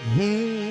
Hmm.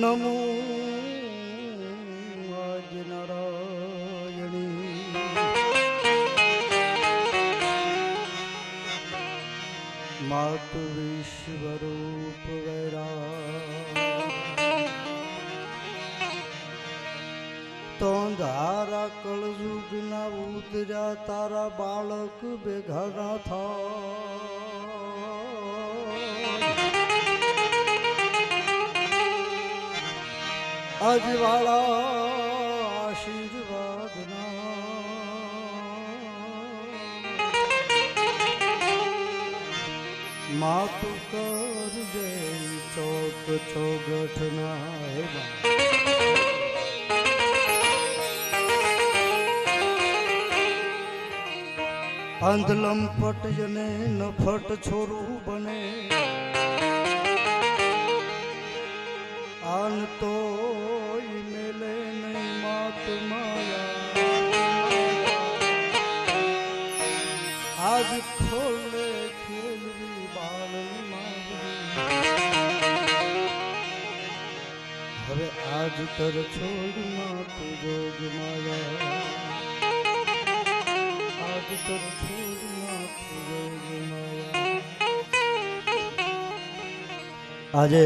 નમો આજ નારાયણી. માત વિશ્વરૂપ વૈરા તો ધારા કળજુગ ના ઉતર્યા તારા બાળક ભેગા ના અજવાળા આશીર્વાદ માતુ કરજે ચોક ચોગઠ ના હે બા. અંધલમ ફટ જને નફટ છોરું બને આન તો મેલે નહીં આજ ખોલે ખેલવી બાળની હવે આજ તર છોડ માત જોગ આજે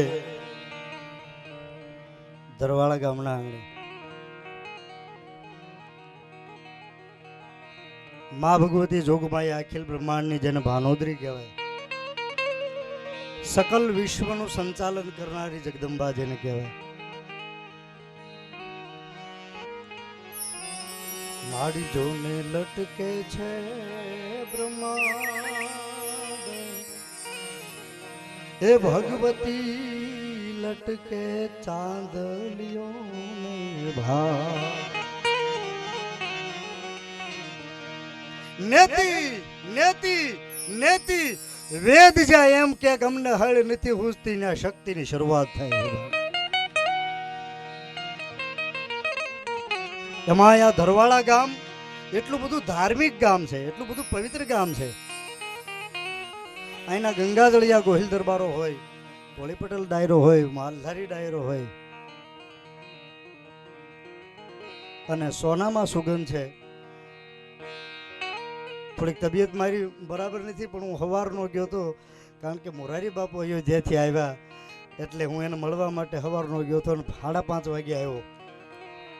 દરવાળા ગામના આંગણે. મા ભગવતી જોગમાઈ અખિલ બ્રહ્માંડની જેને ભાનોદરી કહેવાય, સકલ વિશ્વનું સંચાલન કરનારી જગદંબા જેને કહેવાય. માડી જોને લટકે છે બ્રહ્મા એ ભગવતી લટકે ચાંદલિયો ભા નેતિ નેતિ નેતિ વેદ જાય એમ કે અમને હળ નથી હુજતી ને શક્તિની શરૂઆત થાય એમાં આ ધરવાડા ગામ એટલું બધું ધાર્મિક ગામ છે, એટલું બધું પવિત્ર ગામ છે. અહીંના ગંગાજળિયા ગોહિલ દરબારો હોય ભોળી પટેલ ડાયરો હોય, માલધારી ડાયરો હોય. અને સોનામાં સુગંધ છે. થોડીક તબિયત મારી બરાબર નથી, પણ હું હવારનો ગયો હતો કારણ કે મોરારી બાપુ અયોધ્યાથી આવ્યા, એટલે હું એને મળવા માટે હવારનો ગયો હતો અને સાડા પાંચ વાગે આવ્યો.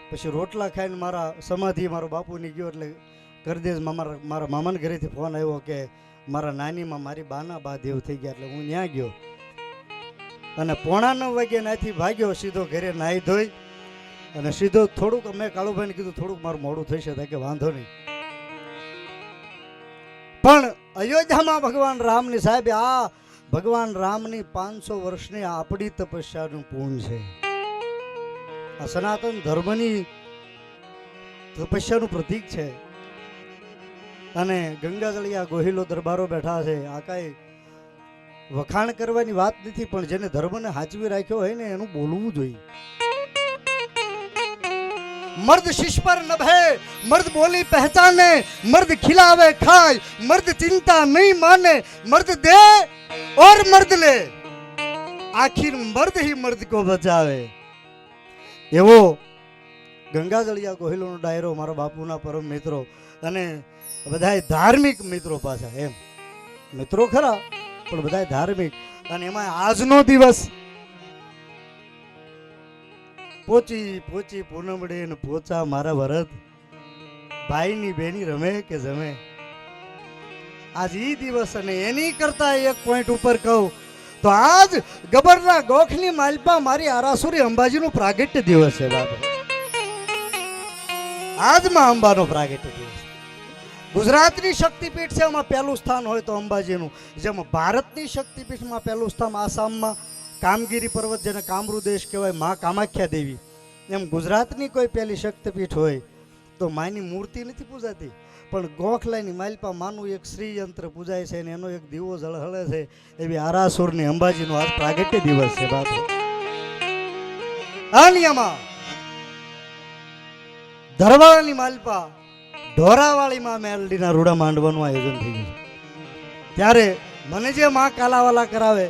પછી રોટલા ખાઈને મારા સમાધિ મારો બાપુની ગયો, એટલે કરદેશમાં મારા મારા મામાના ઘરેથી ફોન આવ્યો કે મારા નાનીમાં મારી બાના બા દેવ થઈ ગયા, એટલે હું ત્યાં ગયો. અને પોણા નવ વાગે ત્યાંથી ભાગ્યો, સીધો ઘરે નાહી ધોઈ અને સીધો થોડુંક, મેં કાળુભાઈને કીધું, થોડુંક મારું મોડું થઈ શકે કે વાંધો નહીં. પણ અયોધ્યામાં ભગવાન રામની સાહેબ, આ ભગવાન રામની પાંચસો વર્ષની આપણી તપસ્યાનું પૂન છે. આ સનાતન ધર્મની તપસ્યાનું પ્રતીક છે. અને ગંગાજળિયા ગોહિલો દરબારો બેઠા છે. આ કાંઈ વખાણ કરવાની વાત નથી, પણ જેને ધર્મને હાચવી રાખ્યો હોય ને એનું બોલવું જોઈએ. મર્દ શિશ પર નભે, મર્દ બોલી પહેચાને, મર્દ ખिलावे ખાય, મર્દ ચિંતા નહીં માને, મર્દ દે ઓર મર્દ લે. આખિર મર્દ હી મર્દ કો બચાવે. એવો ગંગાજળિયા કોહિલોનો ડાયરો મારા બાપુના પરમ મિત્રો અને બધા ધાર્મિક મિત્રો પાસે એમ. મિત્રો ખરા પણ બધા ધાર્મિક. અને એમાં આજનો દિવસ પોચી પોચી પૂનમડે ને પોચા મારા ભરત ભાઈની બેની રમે કે જમે. આજ ઈ દિવસ અને એની કરતા એક પોઈન્ટ ઉપર કહું, તો આજ ગબરના ગોખની માલપા મારી આરાસુરી અંબાજીનું પ્રાગટ્ય દિવસ છે બાબા આજમાં અંબાનો પ્રાગટ્ય દિવસ. ગુજરાતની શક્તિપીઠ છે, એમાં પહેલું સ્થાન હોય તો અંબાજીનું. જેમાં ભારતની શક્તિપીઠમાં પહેલું સ્થાન આસામમાં કામગીરી પર્વત જેને કામરુદેશ કહેવાય, મા કામાખ્યા દેવી. એમ ગુજરાતની કોઈ પહેલી શક્તિપીઠ હોય તો માની મૂર્તિ નથી પૂજાતી, પણ ગોખલાની માલપા માનું એક શ્રીયંત્ર પૂજાય છે અને એનો એક દીવો ઝળહળે છે, એવી આરાસુરની અંબાજીનો આજ પ્રાગટ્ય દિવસ છે બાપુ. આલિયામાં ધરવાળાની માલપા ઢોરાવાળીમાં મેલડીના રૂડા માંડવાનું આયોજન થઈ ગયું. ત્યારે મને જે માં કાલાવાલા કરાવે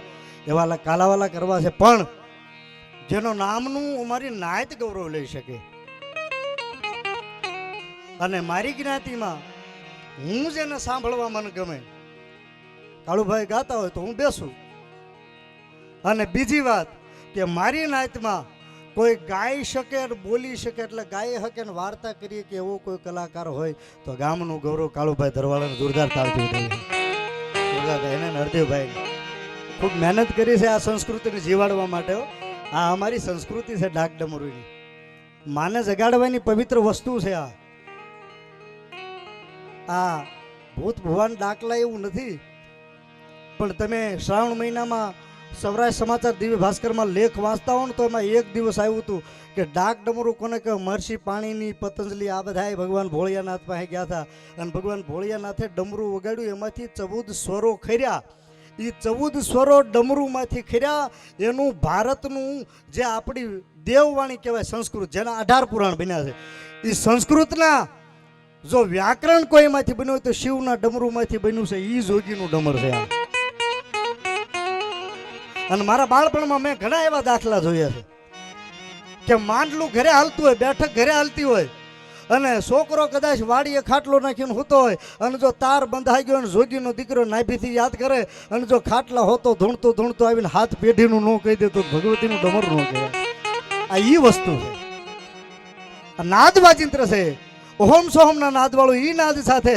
એવા કાલાવાલા કરવા છે, પણ જેનો નામનું અમારી નાયત ગૌરવ લઈ શકે. અને મારી જ્ઞાતિમાં હું જેને સાંભળવા મને ગમે, કાળુભાઈ ગાતા હોય તો હું બેસું. અને બીજી વાત કે મારી નાતમાં કોઈ ગાઈ શકે અને બોલી શકે એટલે ગાઈ શકે ને વાર્તા કરીએ કે એવો કોઈ કલાકાર હોય તો ગામનું ગૌરવ કાળુભાઈ ધરવાળાને જોરદાર તાળતું જોરદાર એને હરદેવભાઈ ખૂબ મહેનત કરી છે આ સંસ્કૃતિને જીવાડવા માટે આ અમારી સંસ્કૃતિ છે ડાક ડમરૂની માને જગાડવાની પવિત્ર વસ્તુ છે આ. આ ભૂત ભુવાન ડાકલા એવું નથી. પણ તમે શ્રાવણ મહિનામાં સૌરાષ્ટ્ર સમાચાર દિવ્ય ભાસ્કરમાં લેખ વાંચતા હોઉં તો એમાં એક દિવસ આવ્યું હતું કે ડાક ડમરું કોને કે મહર્ષિ પાણીની પતંજલિ આ બધાય ભગવાન ભોળિયાનાથ પાસે ગયા હતા. અને ભગવાન ભોળિયાનાથે ડમરું વગાડ્યું, એમાંથી ચૌદ સ્વરો ખર્યા. એ ચૌદ સ્વરો ડમરુમાંથી ખર્યા. એનું ભારતનું જે આપણી દેવવાણી કહેવાય સંસ્કૃત, જેના અઢાર પુરાણ બન્યા છે. એ સંસ્કૃતના જો વ્યાકરણ કોઈમાંથી બન્યું હોય તો શિવના ડમરુમાંથી બન્યું છે. એ જોગીનું ડમર છે આ. અને મારા બાળપણમાં મેં ઘણા એવા દાખલા જોયા છે કે માંડલું ઘરે હાલતું હોય, બેઠક ઘરે હાલતી હોય અને છોકરો કદાચ વાડીએ ખાટલો નાખીને હોતો હોય અને જો તાર બંધાઈ ગયો અને જોગીનો દીકરો નાભીથી યાદ કરે અને જો ખાટલા હોતો ધૂણતો ધૂણતો આવીને હાથ પેઢીનું ન કહી દે તો ભગવતીનું ડમર ન કહેવાય. આ એ વસ્તુ છે. નાદ વાજિંત્ર છે. ઓહમ સોહમના નાદવાળું એ નાદ સાથે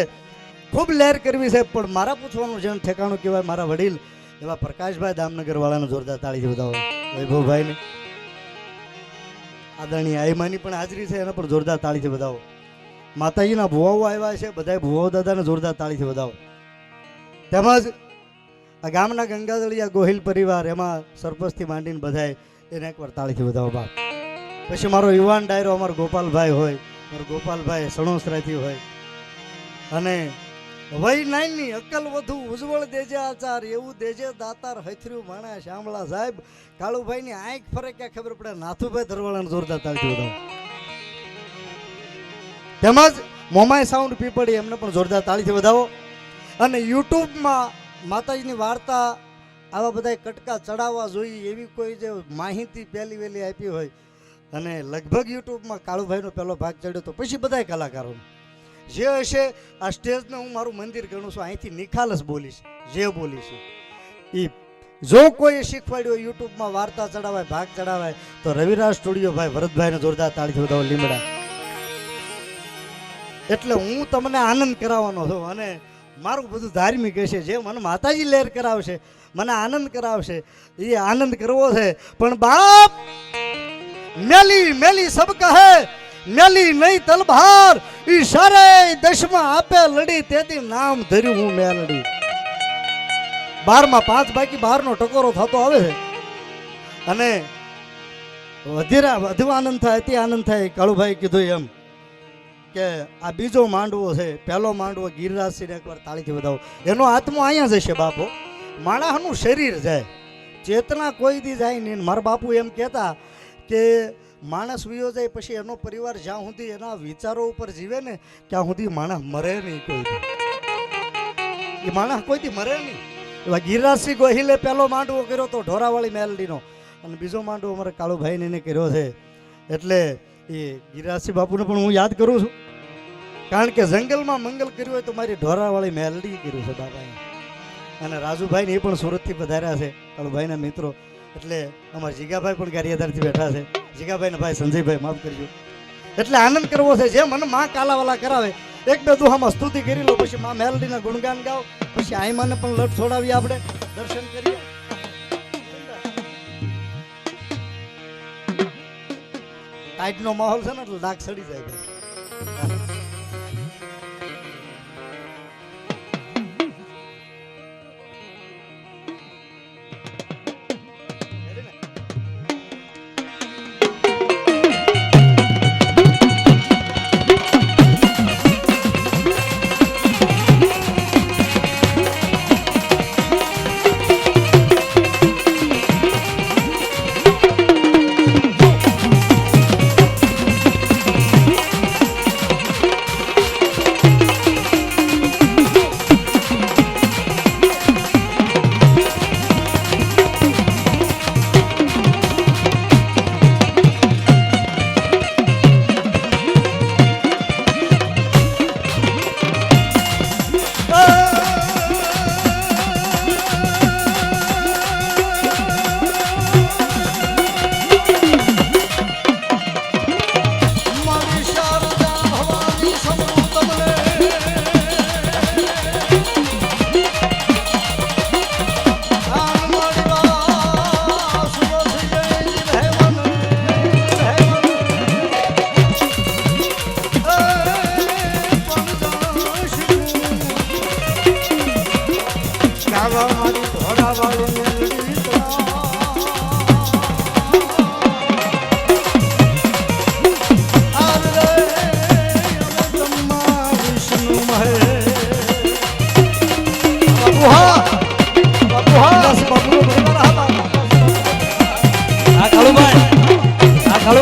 ખૂબ લહેર કરવી છે. પણ મારા પૂછવાનું જેને ઠેકાણું કહેવાય, મારા વડીલ એવા પ્રકાશભાઈ દામનગર વાળાને જોરદાર તાળીથી બતાવો. વૈભવભાઈને. આદરણીય આઈમાની પણ હાજરી છે, એને પણ જોરદાર તાળીથી બતાવો. માતાજીના ભુવાઓ આવ્યા છે, બધાય ભુવાઓ દાદાને જોરદાર તાળીથી વધાવો તેમજ આ ગામના ગંગાદળિયા ગોહિલ પરિવાર, એમાં સરપંચથી માંડીને બધાય એને એકવાર તાળીથી બતાવો બાપ. પછી મારો યુવાન ડાયરો અમારો ગોપાલભાઈ હોય, મારો ગોપાલભાઈ સણોસરાથી હોય. અને વય નાઈની અકલ વધુ ઉજ્જવળ દેજે આચાર, એવું દેજે દાતાર હથર્યું માણા શામળા સાહેબ. કાળુભાઈની આંખ ફરે ક્યાં ખબર પડે? નાથુભાઈ ધરવાળાને જોરદાર તાળી દો તેમજ મોમાય સાઉન્ડ પીપળી એમને પણ જોરદાર તાળીથી વધાવો. અને યુટ્યુબમાં માતાજીની વાર્તા આવા બધા કટકા ચડાવવા જોઈએ એવી કોઈ જે માહિતી પહેલી વહેલી આપી હોય. અને લગભગ યુટ્યુબમાં કાળુભાઈનો પહેલો ભાગ ચડ્યો તો પછી બધાય કલાકારોનો. જે હશે, આ સ્ટેજને હું મારું મંદિર ગણું છું. અહીંથી નિખાલસ બોલીશ. જે બોલીશ. એ જો કોઈ શીખવાડ્યું યુટ્યુબમાં વાર્તા ચડાવાય, ભાગ ચડાવાય, તો રવિરાજ સ્ટુડિયો ભાઈ ભરતભાઈને જોરદાર તાળીથી વધાવો લીમડા. એટલે હું તમને આનંદ કરાવવાનો છું અને મારું બધું ધાર્મિક હશે. જે મને માતાજી લહેર કરાવશે, મને આનંદ કરાવશે. એ આનંદ કરવો છે. પણ બાપ, મેલી મેલી સબ કહે મેલી નહીં તલભાર ઈ સારે દશમાં આપે લડી, તેથી નામ ધર્યું હું મેલડી બારમાં પાંચ બાકી બારનો ટકોરો થતો આવે અને વધેરા વધુ આનંદ થાય, અતિ આનંદ થાય કાળુભાઈ કીધું એમ કે આ બીજો માંડવો છે, પહેલો માંડવો ગિરિરાજસિંહ એકવાર તાળીથી વધાવો. એનો આત્મો અહીંયા જશે બાપો. માણસનું શરીર જાય ચેતના કોઈ દી જાય નહીં. મારા બાપુ એમ કહેતા કે માણસ વિયો જાય પછી એનો પરિવાર જ્યાં સુધી એના વિચારો ઉપર જીવે ને, ત્યાં સુધી માણસ મરે નહીં કોઈ એ માણસ કોઈ દી મરે નહીં. એવા ગિરિરાજસિંહ ગોહિલે પહેલો માંડવો કર્યો તો ઢોરાવાળી મેલડીનો. અને બીજો માંડવો અમારે કાળુભાઈને એને કર્યો છે. એટલે એ ગિરિરાજસિંહ બાપુને પણ હું યાદ કરું છું. કારણ કે જંગલમાં મંગલ કર્યું હોય તો મારી ઢોરાવાળી મેલડી કર્યું છે બાબાએ અને રાજુભાઈને એ પણ સુરતથી પધાર્યા છે, કાળુભાઈના મિત્રો. એટલે અમારા જીગાભાઈ પણ ગારિયાધારથી બેઠા છે. જીગાભાઈ ભાઈ, સંજયભાઈ, માફ કરજો. એટલે આનંદ કરવો છે જે મને માં કાલાવાલા કરાવે, એક બે દુહામાં સ્તુતિ કરી લો, પછી માં મેલડીના ગુણગાન ગાઓ, પછી આઈમાને પણ લટ છોડાવીએ આપણે. દર્શન કરીએ. ટાઈટનો માહોલ છે ને, એટલે ડાક સડી જાય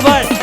કાળુભાઈ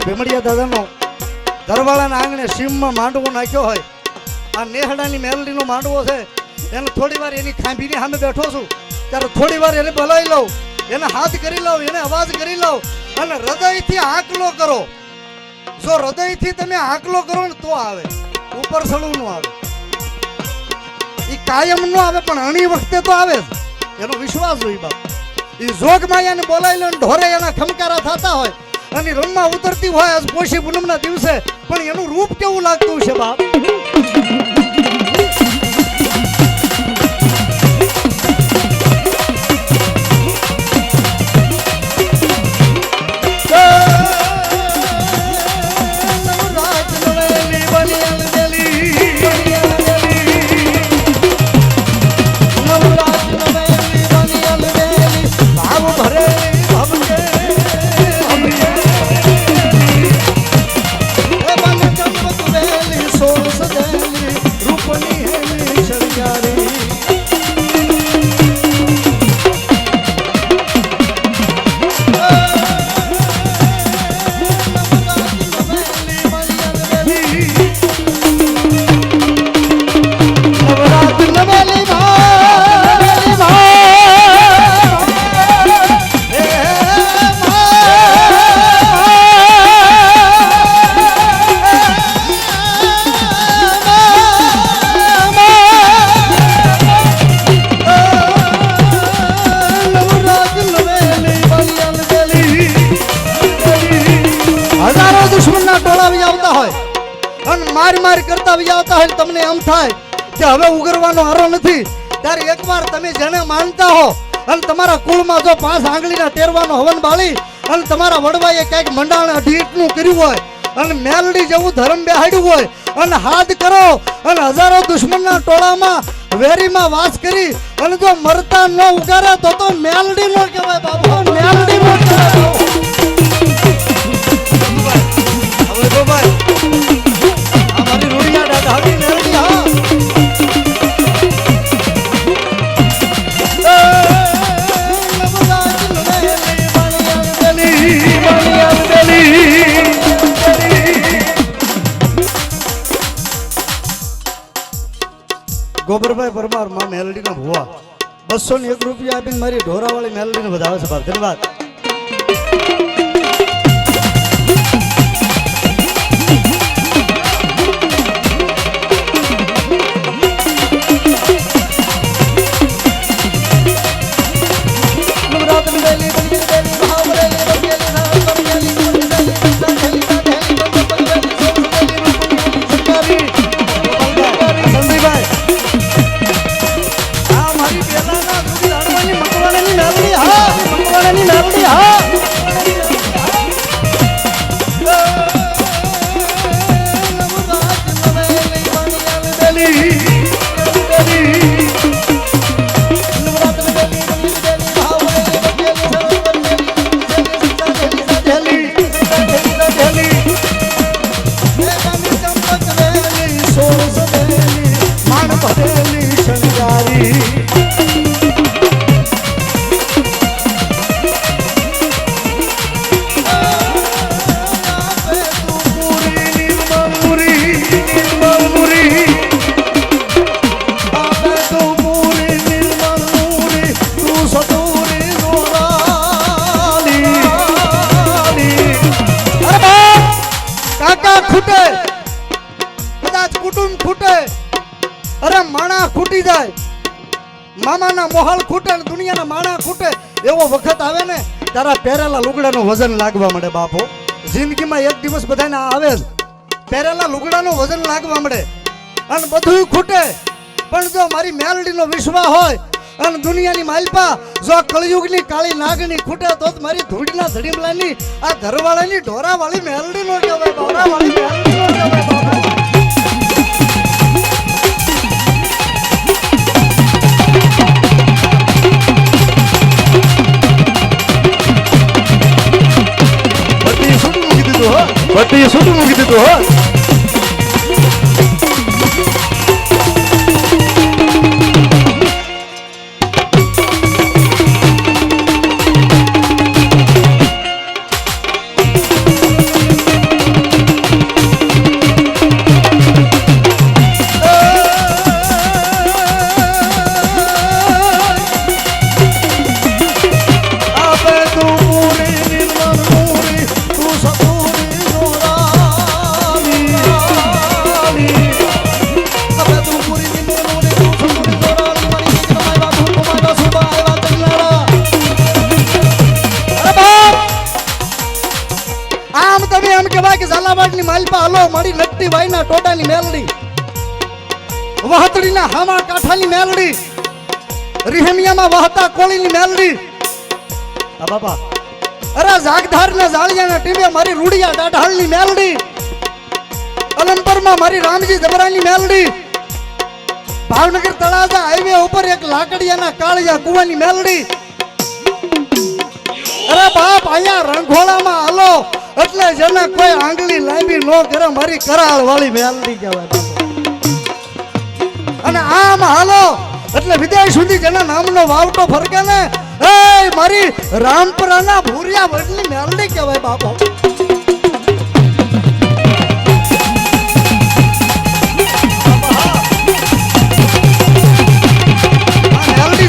શિકોતરનો ભીમડિયા દાદાનો દરવાળાના આંગણે સીમમાં માંડવો નાખ્યો હોય. આ નેહડાની મેલડીનો માંડવો છે. એને થોડી વાર એની ખાંભીની સામે બેઠો છું. ત્યારે થોડી વાર એને બોલાવી લઉં. એને હાથ કરી લઉં, એને અવાજ કરી લઉં અને હૃદયથી આકલો કરો. જો હૃદયથી તમે આકલો કરો ને તો આવે. ઉપર સળું નું આવે. એ કાયમ નો આવે, પણ અણી વખતે તો આવે એનો વિશ્વાસ હોય બાપ. એ જોગ માયાને બોલાવી લો ઢોરે એના ખમકારા થતા હોય. અને રણમાં ઉતરતી હોય આજ પોષી પૂનમના દિવસે, પણ એનું રૂપ કેવું લાગતું છે બાપ? આવી આવતા હોય તમને એમ થાય કે હવે ઉગરવાનો આરો નથી ત્યારે એકવાર તમે જેને માનતા હો અને તમારા કુળમાં જો પાંચ આંગળીના તેરવાનો હવન બાળી અને તમારા વડવાએ કંઈક મંડાણ અઢીટનું કર્યું હોય અને મેલડી જેવું ધર્મ બેહાડ્યું હોય અને હાથ કરો અને હજારો દુશ્મનના ટોળામાં વેરીમાં વાસ કરી અને જો મરતા ન ઉગારે તો તો મેલડી નો કહેવાય બાબુ મેલડી નો કહેવાય. હવે ભાઈ ગોબરભાઈ પરમારમાં મેલડીના ભુવા. બસો ને એક રૂપિયા આપીને મારી ઢોરાવાળી મેલડીને વધાવે છે ધન્યવાદ. મામાના મોહલ ખૂટે દુનિયાના માણા ખૂટે એવો વખત આવે ને, તારા પહેરેલા લુગડાનું વજન લાગવા મળે બાપો. જિંદગીમાં એક દિવસ બધાને આવે જ. પહેરેલા લુગડાનું વજન લાગવા મળે. અને બધું ખૂટે. પણ જો મારી મેલડીનો વિશ્વા હોય, અને દુનિયાની માલપા જો કળયુગની કાળી નાગની ખૂટે, તો મારી ધૂળના ધડીમલાની, આ ધરવાળાની, ઢોરાવાળી મેલડીનો કહેવાય ઢોરાવાળી મેલડીનો કહેવાય હો બધી છૂટું મૂકી દીધું હો આપે ઝાલાવાડની માલપા હલો મળી નકટી વાઈના ટોટાની મેલડી. વહતડીના હામા કાંઠાની મેલડી. રીહમિયામાં વહતા કોળીની મેલડી. આ બાપા. અરે જાગધારના જાળિયાના ટીમે મારી રૂડિયા દાઢાળની મેલડી. અલંપરમાં મારી રામજી જબરાની મેલડી. ભાવનગર તળાજા હાઈવે ઉપર એક લાકડિયાના કાળિયા કુવાની મેલડી. અરે બાપ, અહીંયા રંગોળામાં હાલો. એટલે જેને કોઈ આંગળી લાંબી નો કરે, મારી કરાળ વાળી મેલડી કહેવાય. અને આમ હાલો, એટલે વિદેશ સુધી જેના નામનો વાવટો ફરકે ને એ મારી રામપરાના ભૂરિયા વડની મેલડી કહેવાય બાપો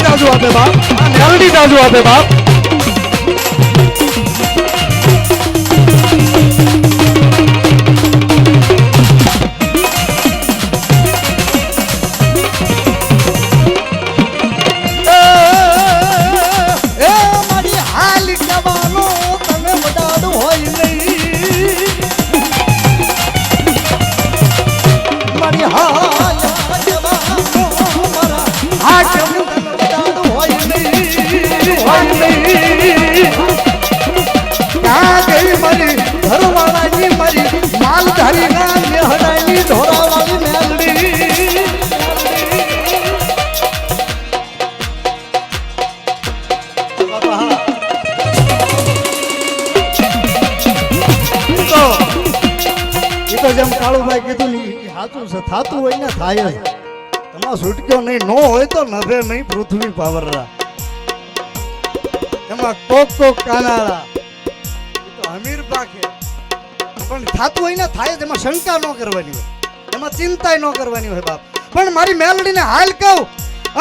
જાજુ આપે બાપ, આ મેલડી દાજુ આપે બાપ થાય તમારો છૂટક્યો નહીં, નો હોય તો નભે નહીં પૃથ્વી પાવરરા. એમાં કોક કોક કાનાળા એ તો અમીર પાકે. પણ થાતું હોય ને થાય જ, એમાં શંકા ન કરવાની હોય. એમાં ચિંતા ન કરવાની હોય બાપ. પણ મારી મેલડીને હાલ કહું,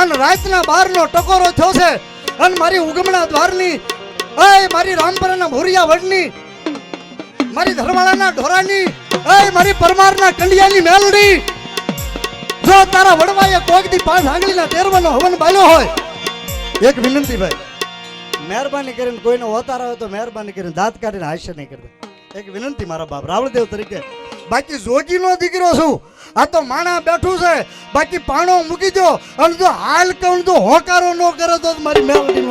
અને રાતના બારનો ટકોરો થયો છે, અને મારી ઉગમણા દ્વારની, અય મારી રામપરાના ભોરિયા વડની, મારી ધરવાળાના ઢોરાની, અય મારી પરમારના કંડિયાની મેલડી જો તારા વડવાએ કોકથી પાંચ આંગળીના તેરવાનો હવન બાલ્યો હોય, એક વિનંતી ભાઈ, મહેરબાની કરીને કોઈનો ઓતાર આવે તો મહેરબાની કરીને દાંત કાઢીને હાસ્ય નહીં કરતા. એક વિનંતી મારા બાપ, રાવળદેવ તરીકે, બાકી જોગીનો દીકરો છું, આ તો માણા બેઠું છે, બાકી પાણો મૂકી દો, અને જો હાલ કહું તો હોકારો ન કરે તો મારી મેલડી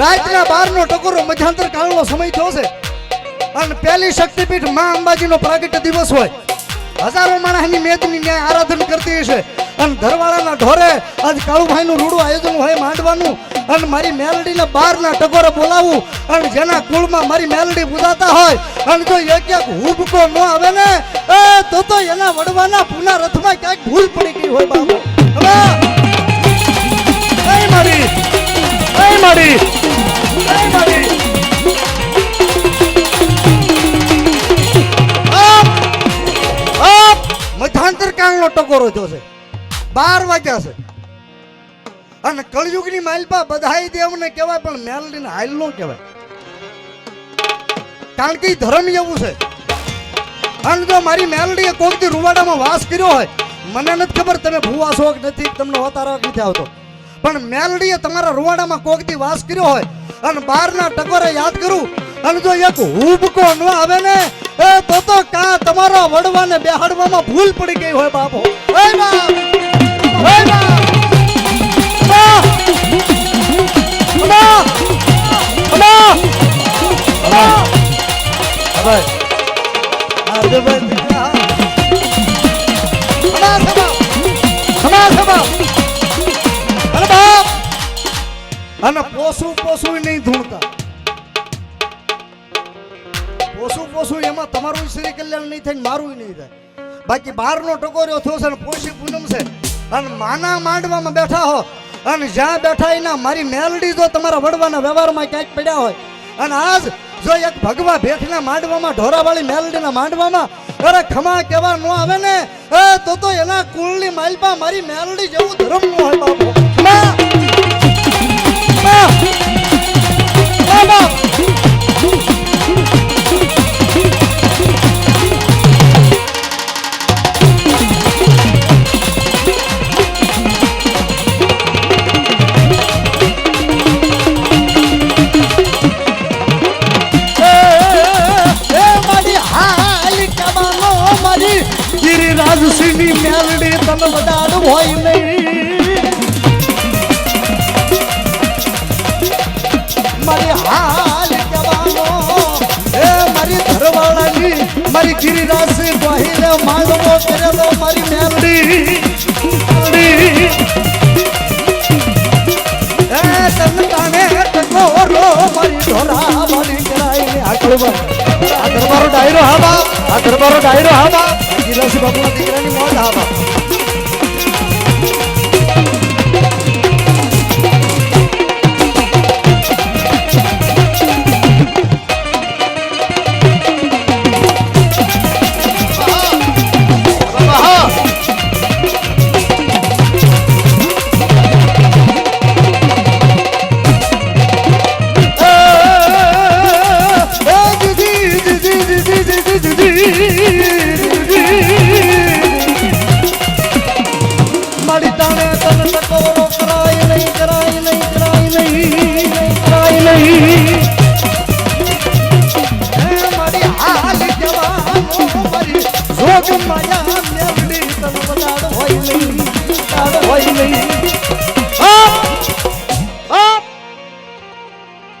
રાતના બારનો ટકોરો મધ્યાંતર કાળનો સમય થયો છે. અને પહેલી શક્તિપીઠમાં અંબાજીનો પ્રાગટ્ય દિવસ હોય. હજારો માણસની મેદની ન્યાય આરાધન કરતી હશે. અને ઘરવાળાના ઢોરે આજ કાળુભાઈનું રૂડું આયોજન હોય માંડવાનું. અને મારી મેલડીને બહારના ટકોરે બોલાવું. અને જેના કુળમાં મારી મેલડી બુદાતા હોય, અને જો એક એક હુબકો ન આવે ને, એ તો તો એના વડવાના પૂના રથમાં ક્યાંક ભૂલ પડી ગઈ હોય બાબુ. મારી મારી મારી. બારનો ટકોરો જોશે બાર વાગ્યા છે. અને કળયુગની માલપા બધાય દેવને કહેવાય, પણ મેલડીને હાલ નો કહેવાય. કારણ કે ધર્મ એવું છે. અને જો મારી મેલડીએ કોક દી રૂવાડામાં વાસ કર્યો હોય, મને નથી ખબર તમે ભૂવા છો કે નથી, તમને હોતારો નથી આવતો. પણ મેલડીએ તમારા રૂવાડામાં કોક દી વાસ કર્યો હોય, અને બહારના ટકોરે યાદ કરું અને જો એક હુબકો ન આવે ને એ તો તો કા તમારા વડવાને બેહાડવામાં ભૂલ પડી ગઈ હોય બાપો એ બાપ એ બાપ ખમા ખમા ખમા ખમા શ્રી કલ્યાણ નહીં થાય ને મારું નહીં થાય બાકી બહારનો ટકોર્યો થયો છે પોષી પૂનમ છે. અને માના માંડવામાં બેઠા હો. અને જ્યાં બેઠા એના મારી મેલડી જો તમારા વડવાના વ્યવહારમાં ક્યાંક પડ્યા હોય. અને આજ જો એક ભગવા ભેખના માંડવામાં, ઢોરાવાળી મેલડીના માંડવામાં, અરે ખમા કેવા ન આવે ને, એ તો તો એના કુળની માલપા મારી મેલડી જેવું ધર્મનું હોય બાપુ. ખમા! હોય નહીં મારી હાલ કમાનો એ મારી ધરવાળાની મારી ગિરિરાજ સિંહ ગોહીને માંડવો કરેલો મારી મેલડી. આ દરબારો ડાયરો હા બાપ આ દરબારો ડાયરો હા બાપ ગિલાસી બાપુના દીકરાની મોત હા